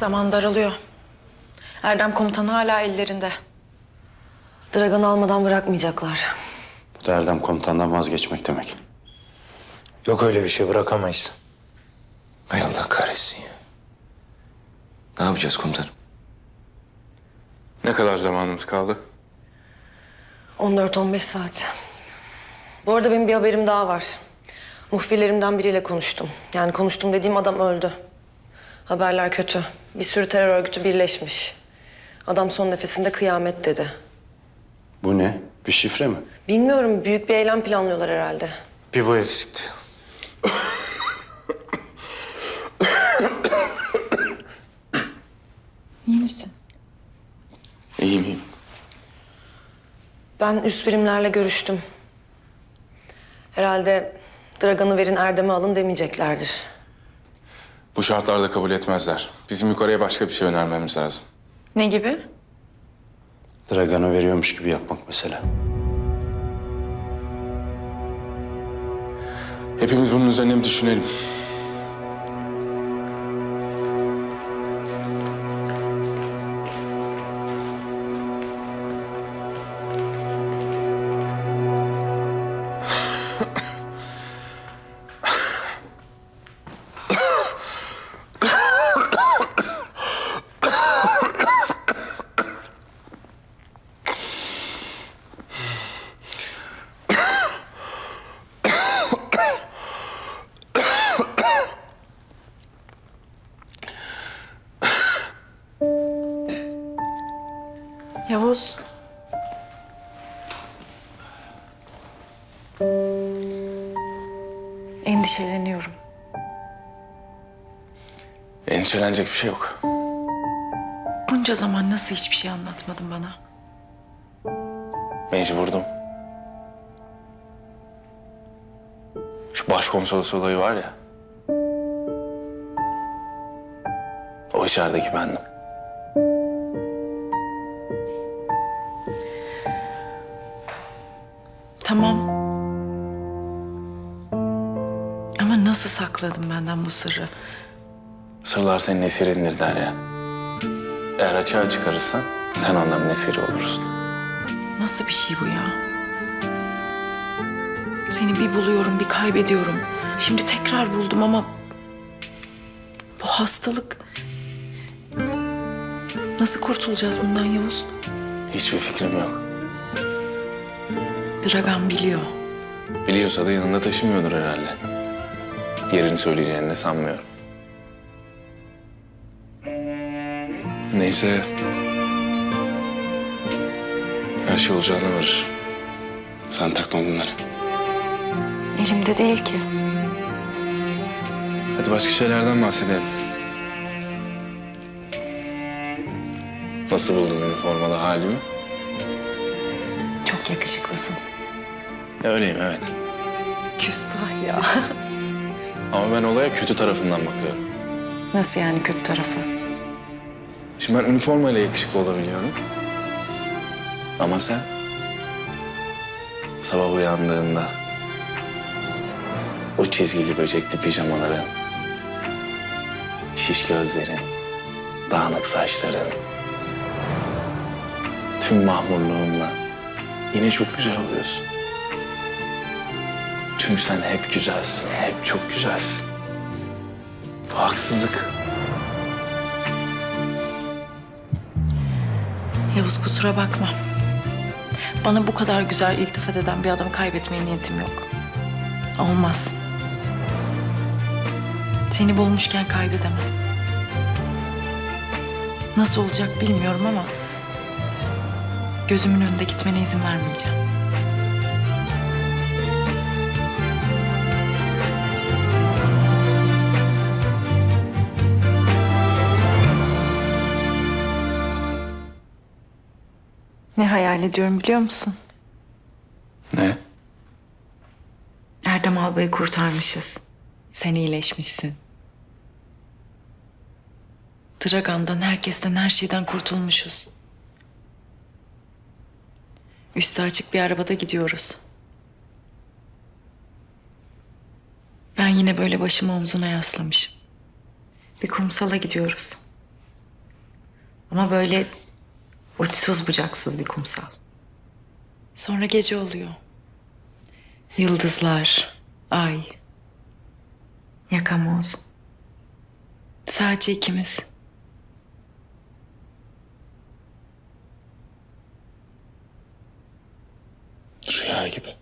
Zaman daralıyor. Erdem komutan hala ellerinde. Dragan almadan bırakmayacaklar. Bu da Erdem komutandan vazgeçmek demek. Yok öyle bir şey bırakamayız. Hay Allah kahretsin ya. Ne yapacağız komutanım? Ne kadar zamanımız kaldı? 14-15 saat. Bu arada benim bir haberim daha var. Muhbirlerimden biriyle konuştum. Yani konuştum dediğim adam öldü. Haberler kötü. Bir sürü terör örgütü birleşmiş. Adam son nefesinde kıyamet dedi. Bu ne? Bir şifre mi? Bilmiyorum büyük bir eylem planlıyorlar herhalde. Bir bu eksikti. İyi misin? İyiyim iyiyim. Ben üst birimlerle görüştüm. Herhalde Dragan'ı verin Erdem'e alın demeyeceklerdir. Bu şartlarda kabul etmezler. Bizim yukarıya başka bir şey önermemiz lazım. Ne gibi? Dragan'ı veriyormuş gibi yapmak mesela. Hepimiz bunun üzerine bir düşünelim. Endişeleniyorum. Endişelenecek bir şey yok. Bunca zaman nasıl hiçbir şey anlatmadın bana? Mecburdum. Şu başkonsolos olayı var ya. O içerideki bendim. Tamam. Nasıl sakladın benden bu sırrı? Sırlar senin esirindir Derya. Eğer açığa çıkarırsan sen onların esiri olursun. Nasıl bir şey bu ya? Seni bir buluyorum, bir kaybediyorum. Şimdi tekrar buldum ama bu hastalık nasıl kurtulacağız bundan Yavuz? Hiçbir fikrim yok. Dragan biliyor. Biliyorsa da yanında taşımıyordur herhalde. Yerini söyleyeceğini de sanmıyorum. Neyse. Her şey olacağına varır. Sen takma bunları. Elimde değil ki. Hadi başka şeylerden bahsedelim. Nasıl buldun üniformalı halimi? Çok yakışıklısın. Ya öyleyim evet. Küstah ya. Ama ben olaya kötü tarafından bakıyorum. Nasıl yani kötü tarafı? Şimdi ben üniformayla yakışıklı olabiliyorum. Ama sen sabah uyandığında o çizgili böcekli pijamaların, şiş gözlerin, dağınık saçların, tüm mahmurluğunla yine çok güzel oluyorsun. Çünkü sen hep güzelsin, hep çok güzelsin. Bu haksızlık. Yavuz kusura bakma. Bana bu kadar güzel iltifat eden bir adamı kaybetmeye niyetim yok. Olmaz. Seni bulmuşken kaybedemem. Nasıl olacak bilmiyorum ama... ...gözümün önünde gitmene izin vermeyeceğim. Ne hayal ediyorum biliyor musun? Ne? Erdem Albay'ı kurtarmışız. Sen iyileşmişsin. Dragan'dan, herkesten, her şeyden kurtulmuşuz. Üstü açık bir arabada gidiyoruz. Ben yine böyle başımı omzuna yaslamışım. Bir kumsala gidiyoruz. Ama böyle uçsuz bucaksız bir kumsal. Sonra gece oluyor. Yıldızlar, ay, Yakamoz. sadece ikimiz. Rüya gibi.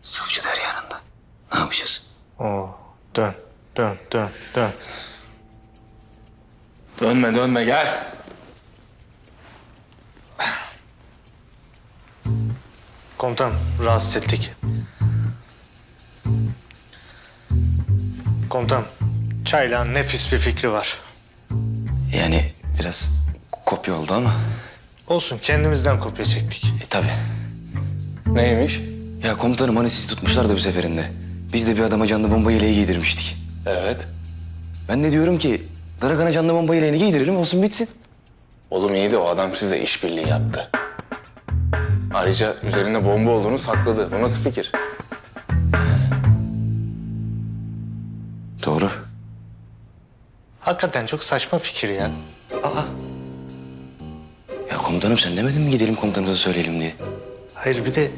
Savcı der yanında. Ne yapacağız? Oo, dön, dön, dön, dön. Dönme dönme gel. Komutanım, rahatsız ettik. Komutanım, Çaylak'ın nefis bir fikri var. Yani biraz kopya oldu ama. Olsun, kendimizden kopya çektik. E tabii. Neymiş? Ya komutanım hani siz tutmuşlar da bir seferinde. Biz de bir adama canlı bomba yeleği giydirmiştik. Evet. Ben de diyorum ki Dragan'a canlı bomba yeleğini giydirelim olsun bitsin. Oğlum iyi de o adam size işbirliği yaptı. Ayrıca üzerinde bomba olduğunu sakladı. Bu nasıl fikir? Doğru. Hakikaten çok saçma fikir ya. Ya komutanım sen demedin mi gidelim komutanımıza söyleyelim diye? Hayır bir de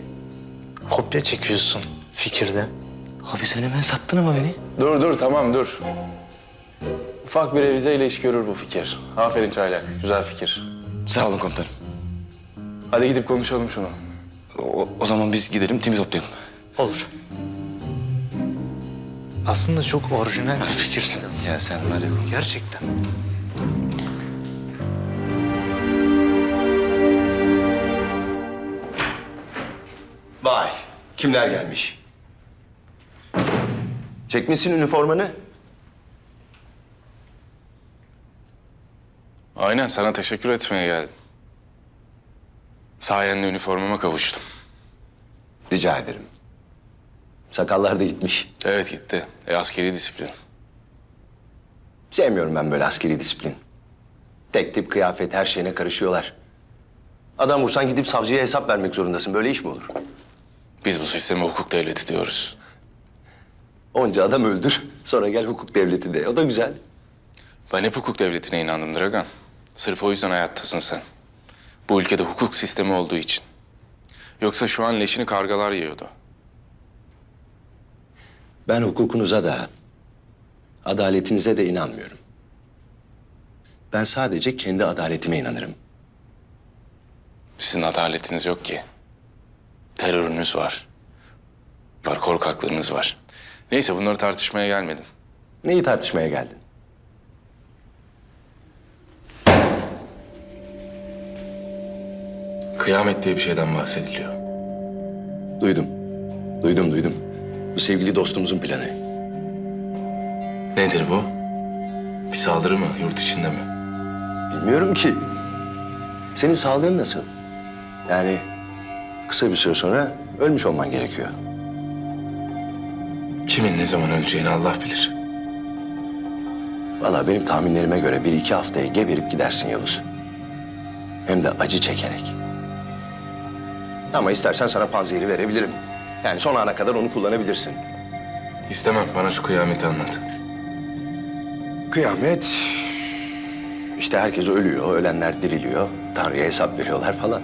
kopya çekiyorsun fikirde. Abi sen hemen sattın ama beni. Dur dur tamam dur. Ufak bir revizeyle iş görür bu fikir. Aferin Çaylak. Güzel fikir. Sağ olun komutanım. Hadi gidip konuşalım şunu. O, o zaman biz gidelim timi toplayalım. Olur. Aslında çok orijinal bir fikir. Ya sen var ya. Gerçekten. Vay, kimler gelmiş? Çekmişsin üniformanı. Aynen sana teşekkür etmeye geldim. Sayende üniformama kavuştum. Rica ederim. Sakallar da gitmiş. Evet gitti. E, askeri disiplin. Sevmiyorum ben böyle askeri disiplin. Tek tip kıyafet her şeyine karışıyorlar. Adam vursan gidip savcıya hesap vermek zorundasın. Böyle iş mi olur? Biz bu sisteme hukuk devleti diyoruz. Onca adam öldür, sonra gel hukuk devleti de. O da güzel. Ben hep hukuk devletine inandım Dragan. Sırf o yüzden hayattasın sen. Bu ülkede hukuk sistemi olduğu için. Yoksa şu an leşini kargalar yiyordu. Ben hukukunuza da, adaletinize de inanmıyorum. Ben sadece kendi adaletime inanırım. Sizin adaletiniz yok ki. Terörünüz var. Var korkaklığınız var. Neyse bunları tartışmaya gelmedim. Neyi tartışmaya geldin? Kıyamet diye bir şeyden bahsediliyor. Duydum. Duydum, duydum. Bu sevgili dostumuzun planı. Nedir bu? Bir saldırı mı? Yurt içinde mi? Bilmiyorum ki. Senin sağlığın nasıl? Yani kısa bir süre sonra ölmüş olman gerekiyor. Kimin ne zaman öleceğini Allah bilir. Vallahi benim tahminlerime göre bir iki haftaya geberip gidersin Yavuz. Hem de acı çekerek. Ama istersen sana panzehiri verebilirim. Yani son ana kadar onu kullanabilirsin. İstemem. Bana şu kıyameti anlat. Kıyamet... İşte herkes ölüyor, ölenler diriliyor. Tanrı'ya hesap veriyorlar falan.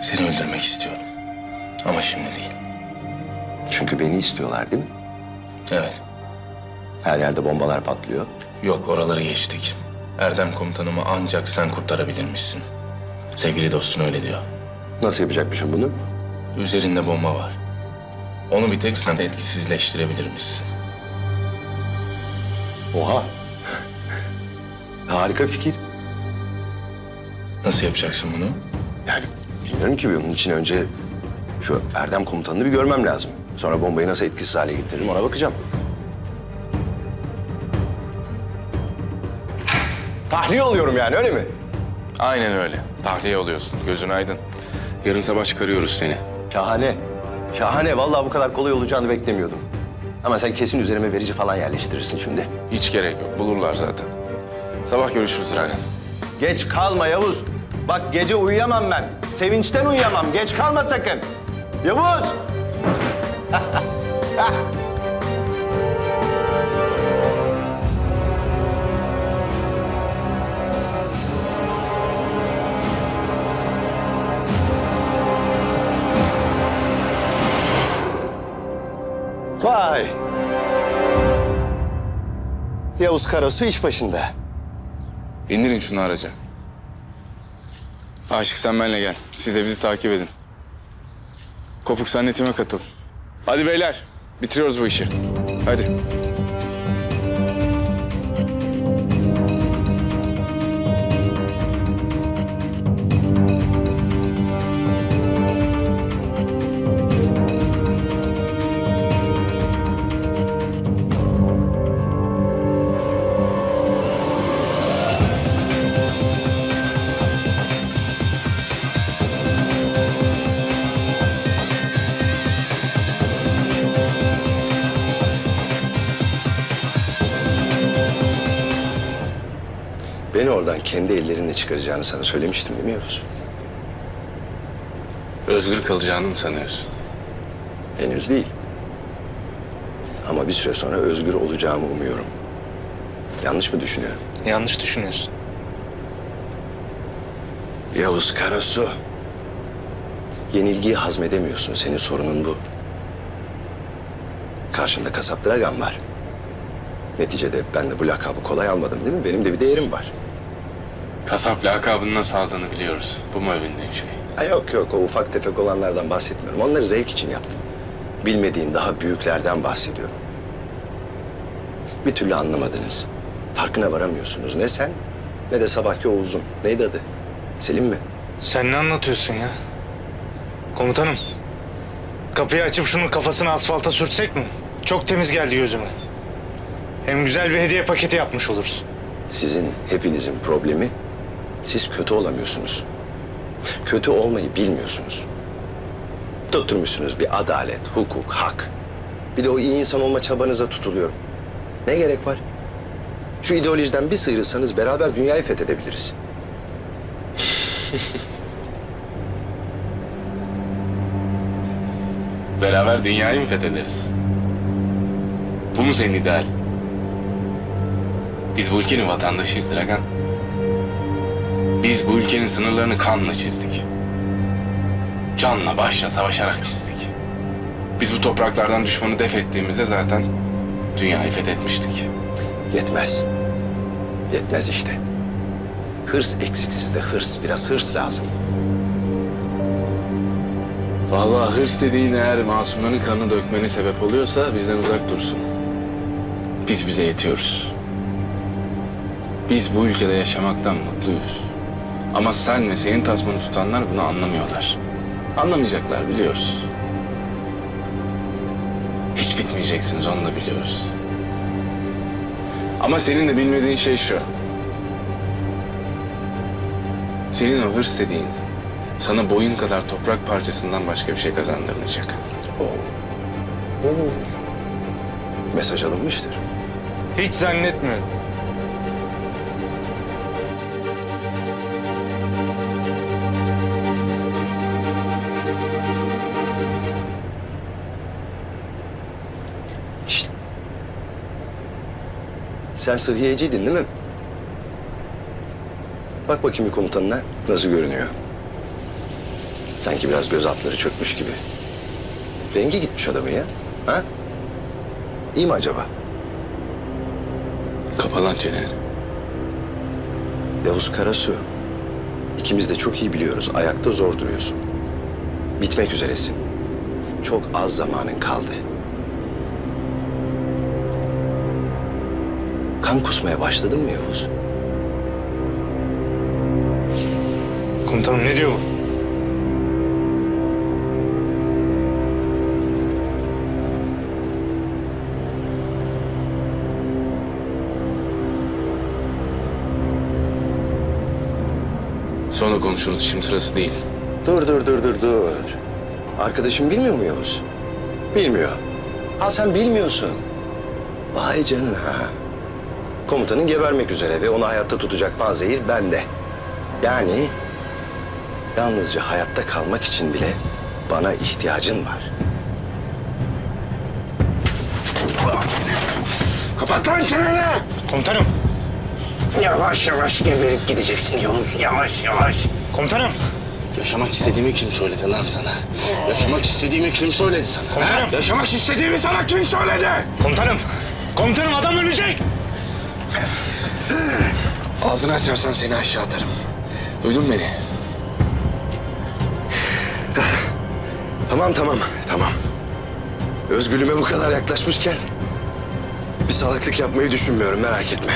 Seni öldürmek istiyorum. Ama şimdi değil. Çünkü beni istiyorlar değil mi? Evet. Her yerde bombalar patlıyor. Yok oraları geçtik. Erdem komutanımı ancak sen kurtarabilirmişsin. Sevgili dostun öyle diyor. Nasıl yapacakmışım bunu? Üzerinde bomba var. Onu bir tek sen etkisizleştirebilirmişsin. Oha. Harika fikir. Nasıl yapacaksın bunu? Yani bilmiyorum ki bunun için önce şu Erdem komutanını bir görmem lazım. Sonra bombayı nasıl etkisiz hale getiririm ona bakacağım. Tahliye oluyorum yani öyle mi? Aynen öyle. Tahliye oluyorsun. Gözün aydın. Yarın sabah çıkarıyoruz seni. Şahane. Şahane. Vallahi bu kadar kolay olacağını beklemiyordum. Ama sen kesin üzerime verici falan yerleştirirsin şimdi. Hiç gerek yok. Bulurlar zaten. Sabah görüşürüz Dragan. Geç kalma Yavuz. Bak gece uyuyamam ben. Sevinçten uyuyamam. Geç kalma sakın. Yavuz! Yavuz Karasu iş başında. İndirin şunu araca. Aşık sen benimle gel. Siz de bizi takip edin. Kopuk sen de time katıl. Hadi beyler. Bitiriyoruz bu işi. Hadi. Kendi ellerinle çıkaracağını sana söylemiştim değil mi Yavuz? Özgür kalacağını mı sanıyorsun? Henüz değil. Ama bir süre sonra özgür olacağımı umuyorum. Yanlış mı düşünüyorum? Yanlış düşünüyorsun. Yavuz Karasu. Yenilgiyi hazmedemiyorsun. Senin sorunun bu. Karşında kasap Dragan var. Neticede ben de bu lakabı kolay almadım değil mi? Benim de bir değerim var. Kasap lakabını nasıl aldığını biliyoruz. Bu mu övündüğün şey? Ha yok yok o ufak tefek olanlardan bahsetmiyorum. Onları zevk için yaptım. Bilmediğin daha büyüklerden bahsediyorum. Bir türlü anlamadınız. Farkına varamıyorsunuz. Ne sen ne de sabahki Oğuz'un. Neydi adı? Selim mi? Sen ne anlatıyorsun ya? Komutanım. Kapıyı açıp şunun kafasını asfalta sürtsek mi? Çok temiz geldi gözüme. Hem güzel bir hediye paketi yapmış oluruz. Sizin hepinizin problemi siz kötü olamıyorsunuz. Kötü olmayı bilmiyorsunuz. Tutturmuşsunuz bir adalet, hukuk, hak. Bir de o iyi insan olma çabanıza tutuluyorum. Ne gerek var? Şu ideolojiden bir sıyrılsanız beraber dünyayı fethedebiliriz. Beraber dünyayı mı fethederiz? Bu mu senin ideal? Biz bu ülkenin vatandaşıyız Dragan. Biz bu ülkenin sınırlarını kanla çizdik. Canla başla savaşarak çizdik. Biz bu topraklardan düşmanı def ettiğimizde zaten dünyayı fethetmiştik. Yetmez. Yetmez işte. Hırs eksiksiz de hırs. Biraz hırs lazım. Vallahi hırs dediğin eğer masumların kanını dökmene sebep oluyorsa bizden uzak dursun. Biz bize yetiyoruz. Biz bu ülkede yaşamaktan mutluyuz. Ama sen ve senin tasmanı tutanlar bunu anlamıyorlar. Anlamayacaklar biliyoruz. Hiç bitmeyeceksiniz onu da biliyoruz. Ama senin de bilmediğin şey şu. Senin o hırs dediğin sana boyun kadar toprak parçasından başka bir şey kazandırmayacak. Oo. Mesaj alınmıştır. Hiç zannetmiyorum. Sen sıhhiyeciydin değil mi? Bak bakayım bir komutanına nasıl görünüyor. Sanki biraz göz altları çökmüş gibi. Rengi gitmiş adamın ya. Ha? İyi mi acaba? Kapa lan çeneni. Yavuz Karasu. İkimiz de çok iyi biliyoruz. Ayakta zor duruyorsun. Bitmek üzeresin. Çok az zamanın kaldı. Kan kusmaya başladın mı Yavuz? Komutanım ne diyor bu? Sonra konuşuruz şimdi sırası değil. Dur dur dur dur dur. Arkadaşım bilmiyor mu Yavuz? Bilmiyor. Ha sen bilmiyorsun. Vay canına. Komutanın gebermek üzere ve onu hayatta tutacak panzehir bende. Yani yalnızca hayatta kalmak için bile bana ihtiyacın var. Kapat lan çeneni! Komutanım. Yavaş yavaş geberip gideceksin Yavuz. Yavaş yavaş. Komutanım. Yaşamak istediğimi kim söyledi lan sana? Yaşamak istediğimi kim söyledi sana? Komutanım. ha? Yaşamak istediğimi sana kim söyledi? Komutanım. Komutanım adam ölecek. Ağzını açarsan seni aşağı atarım. Duydun beni? Tamam tamam tamam. Özgürlüğüme bu kadar yaklaşmışken bir salaklık yapmayı düşünmüyorum merak etme.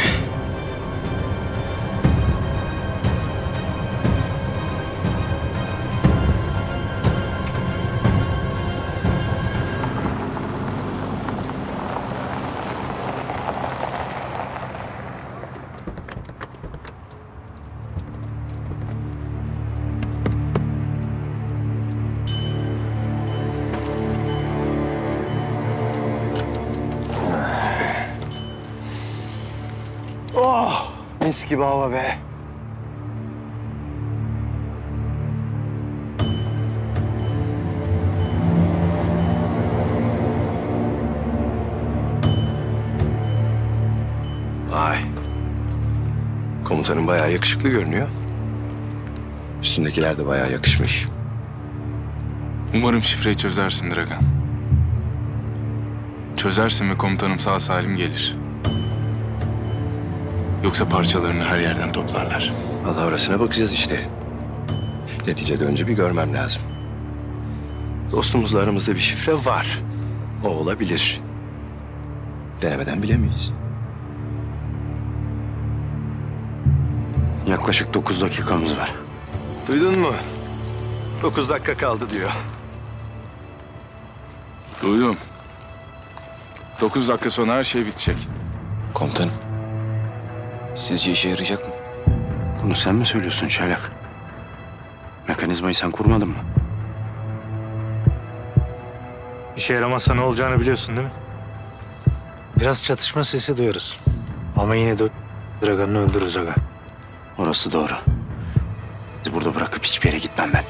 Mis gibi hava be. Vay. Komutanım bayağı yakışıklı görünüyor. Üstündekiler de bayağı yakışmış. Umarım şifreyi çözersin Dragan. Çözersin ve komutanım sağ salim gelir. Yoksa parçalarını her yerden toplarlar. Allah orasına bakacağız işte. Neticede önce bir görmem lazım. Dostumuzla aramızda bir şifre var. O olabilir. Denemeden bilemeyiz. Yaklaşık dokuz dakikamız var. Duydun mu? Dokuz dakika kaldı diyor. Duydum. Dokuz dakika sonra her şey bitecek. Komutanım. Sizce işe yarayacak mı? Bunu sen mi söylüyorsun Çaylak? Mekanizmayı sen kurmadın mı? İşe yaramazsa ne olacağını biliyorsun değil mi? Biraz çatışma sesi duyarız. Ama yine de Dragan'ı öldürürüz aga. Orası doğru. Bizi burada bırakıp hiçbir yere gitmem ben.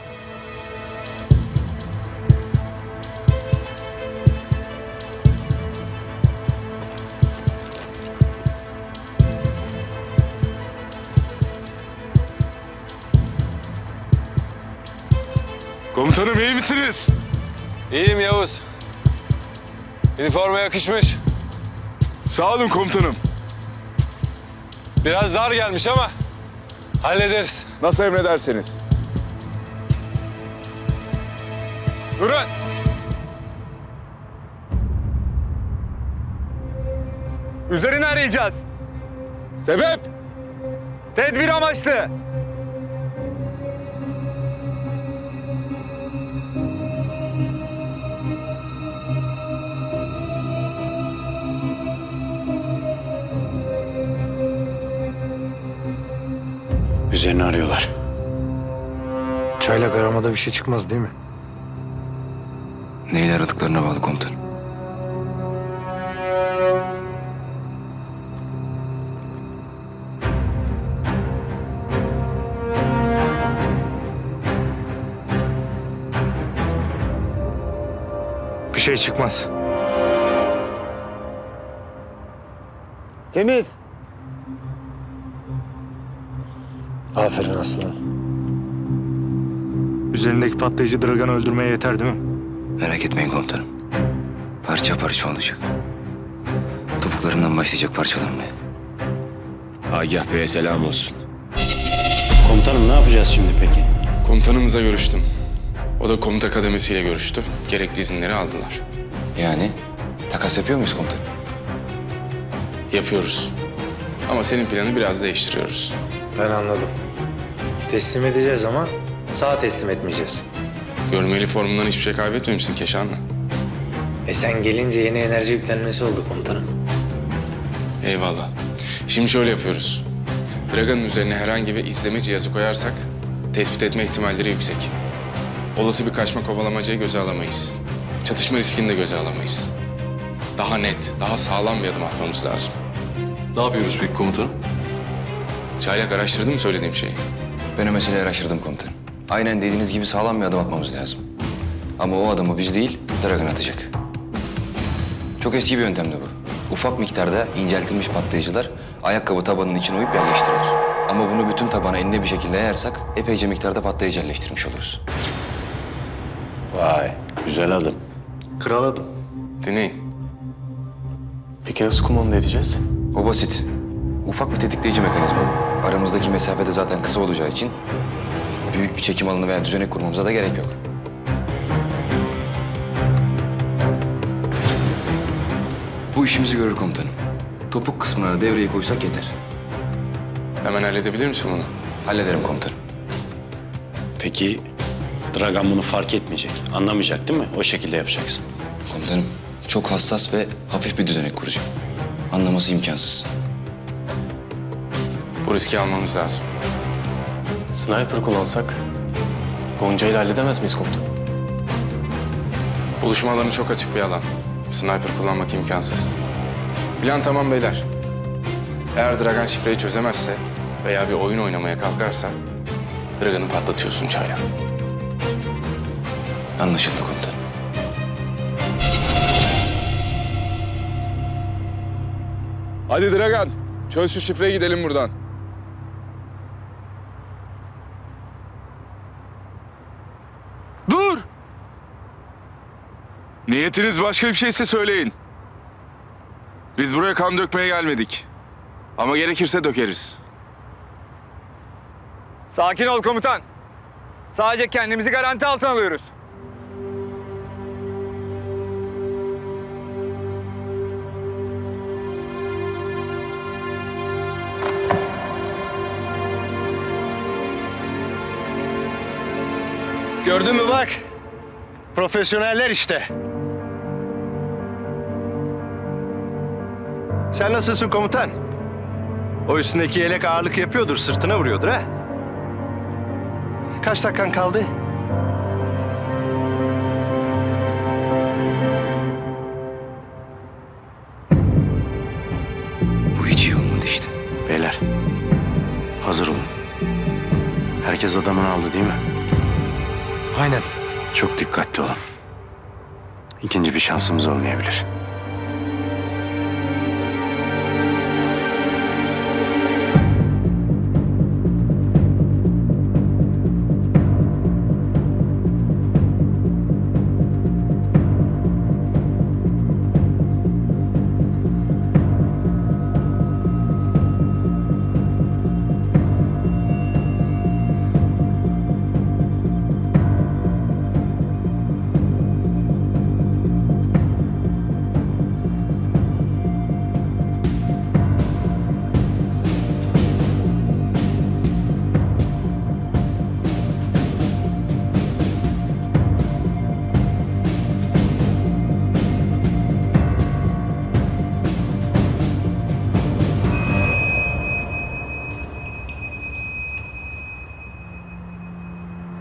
Komutanım iyi misiniz? İyiyim Yavuz. Üniforma yakışmış. Sağ olun komutanım. Biraz dar gelmiş ama hallederiz. Nasıl emrederseniz. Durun. Üzerini arayacağız. Sebep? Tedbir amaçlı. Üzerini arıyorlar. Çaylak aramada bir şey çıkmaz değil mi? Neyle aradıklarına bağlı komutanım. Bir şey çıkmaz. Temiz. Aferin aslanım. Üzerindeki patlayıcı Dragan'ı öldürmeye yeter değil mi? Merak etmeyin komutanım. Parça parça olacak. Topuklarından başlayacak parçalanmaya. Agah Bey'e selam olsun. Komutanım ne yapacağız şimdi peki? Komutanımızla görüştüm. O da komuta kademesiyle görüştü. Gerekli izinleri aldılar. Yani takas yapıyor muyuz komutanım? Yapıyoruz. Ama senin planı biraz değiştiriyoruz. Ben anladım. Teslim edeceğiz ama sağ teslim etmeyeceğiz. Görmeli formundan hiçbir şey kaybetmemişsin Keşanlı. E sen gelince yeni enerji yüklenmesi oldu komutanım. Eyvallah. Şimdi şöyle yapıyoruz. Dragan'ın üzerine herhangi bir izleme cihazı koyarsak tespit etme ihtimalleri yüksek. Olası bir kaçma kovalamacayı göze alamayız. Çatışma riskini de göze alamayız. Daha net, daha sağlam bir adım atmamız lazım. Ne yapıyoruz peki komutanım? Çaylak araştırdın mı söylediğim şeyi? Ben o meseleyi araştırdım komutanım. Aynen dediğiniz gibi sağlam bir adım atmamız lazım. Ama o adımı biz değil, Dragan atacak. Çok eski bir yöntemdi bu. Ufak miktarda inceltilmiş patlayıcılar ayakkabı tabanının içine uyup yerleştirilir. Ama bunu bütün tabana enine bir şekilde yayarsak epeyce miktarda patlayıcı yerleştirmiş oluruz. Vay, güzel adım. Kral adım. Dinleyin. Peki nasıl kumanda edeceğiz? O basit. Ufak bir tetikleyici mekanizma bu. Aramızdaki mesafe de zaten kısa olacağı için büyük bir çekim alanı veya düzenek kurmamıza da gerek yok. Bu işimizi görür komutanım. Topuk kısmına devreye koysak yeter. Hemen halledebilir misin bunu? Hallederim komutanım. Peki Dragan bunu fark etmeyecek, anlamayacak değil mi? O şekilde yapacaksın. Komutanım çok hassas ve hafif bir düzenek kuracağım. Anlaması imkansız. Bu riski almamız lazım. Sniper kullansak Gonca ile halledemez miyiz komutan? Buluşma alanı çok açık bir alan. Sniper kullanmak imkansız. Plan tamam beyler. Eğer Dragan şifreyi çözemezse veya bir oyun oynamaya kalkarsa Dragan'ı patlatıyorsun çayla. Anlaşıldı komutanım. Hadi Dragan. Çöz şu şifreyi gidelim buradan. Dur! Niyetiniz başka bir şeyse söyleyin. Biz buraya kan dökmeye gelmedik. Ama gerekirse dökeriz. Sakin ol komutan. Sadece kendimizi garanti altına alıyoruz. Gördün mü bak? Profesyoneller işte. Sen nasılsın komutan? O üstündeki yelek ağırlık yapıyordur, sırtına vuruyordur ha? Kaç dakikan kaldı? Bu hiç iyi olmadı işte. Beyler, hazır olun. Herkes adamını aldı değil mi? Aynen. Çok dikkatli olun. İkinci bir şansımız olmayabilir.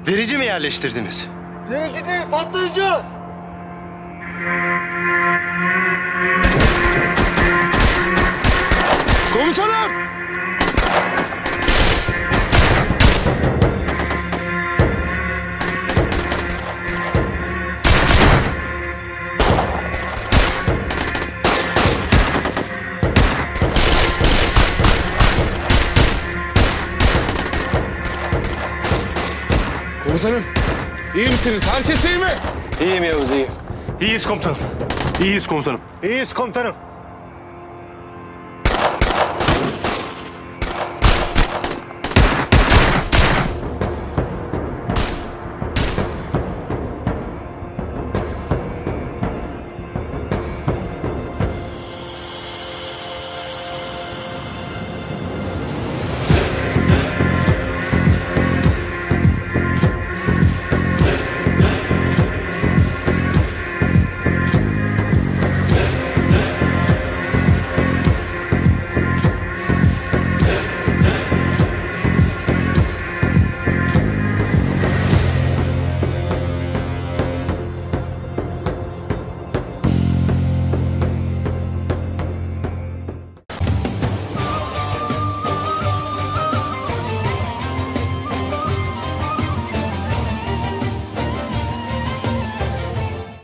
Verici mi yerleştirdiniz? Verici değil, patlayıcı. Komutanım! Komutanım, iyi misiniz? Herkes iyi mi? İyiyim Yavuz, iyiyim. İyiyiz komutanım. İyiyiz komutanım. İyiyiz komutanım.